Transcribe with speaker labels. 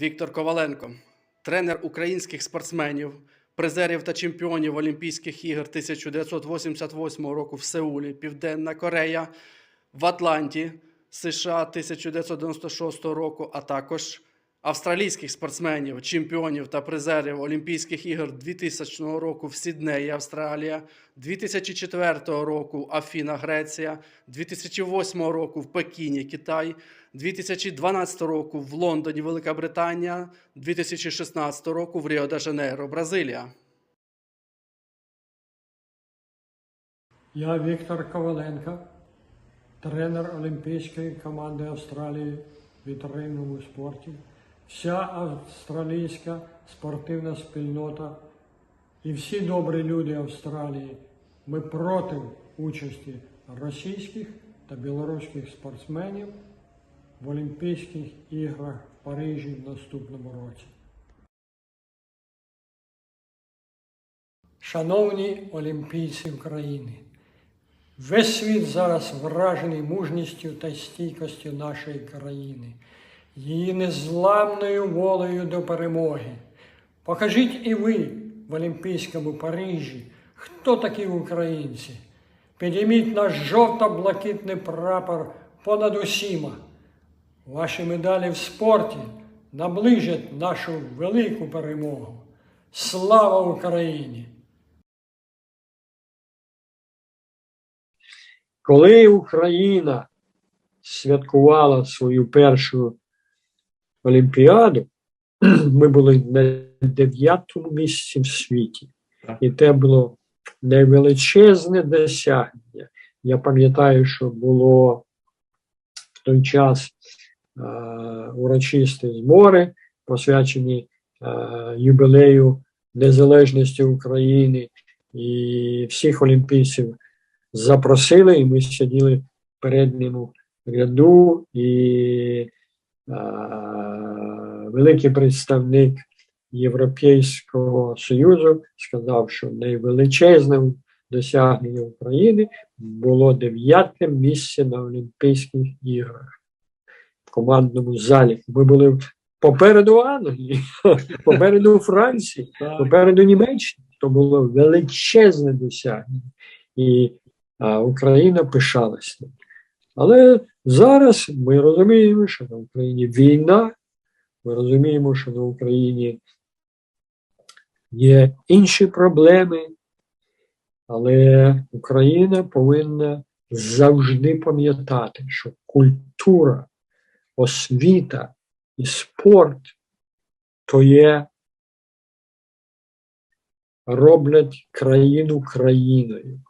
Speaker 1: Віктор Коваленко, тренер українських спортсменів, призерів та чемпіонів Олімпійських ігор 1988 року в Сеулі, Південна Корея, в Атланті, США 1996 року, а також австралійських спортсменів, чемпіонів та призерів Олімпійських ігор 2000 року в Сіднеї, Австралія, 2004 року Афіна, Греція, 2008 року в Пекіні, Китай, 2012 року в Лондоні, Велика Британія, 2016 року в Ріо-де-Жанейро, Бразилія.
Speaker 2: Я Віктор Коваленко, тренер Олімпійської команди Австралії в вітринному спорті. Вся австралійська спортивна спільнота і всі добрі люди Австралії. Ми проти участі російських та білоруських спортсменів в Олімпійських іграх в Парижі в наступному році. Шановні олімпійці України, весь світ зараз вражений мужністю та стійкостю нашої країни, її незламною волею до перемоги. Покажіть і ви в Олімпійському Парижі, хто такі українці. Підійміть наш жовто-блакитний прапор понад усіма. Ваші медалі в спорті наближать нашу велику перемогу. Слава Україні! Коли Україна святкувала свою першу Олімпіаду, ми були на дев'ятому місці в світі. І це було найвеличезне досягнення. Я пам'ятаю, що було в той час е, урочисті збори, посвячені е, юбілею незалежності України, і всіх олімпійців запросили, і ми сиділи в передньому ряду, і е, великий представник Європейського Союзу сказав, що найвеличезним досягнення України було дев'яте місце на Олімпійських іграх в командному залі. Ми були попереду Англії, попереду Франції, попереду Німеччини. То було величезне досягнення. І а, Україна пишалася. Але зараз ми розуміємо, що на Україні війна, ми розуміємо, що на Україні є інші проблеми, але Україна повинна завжди пам'ятати, що культура, освіта і спорт то є роблять країну країною.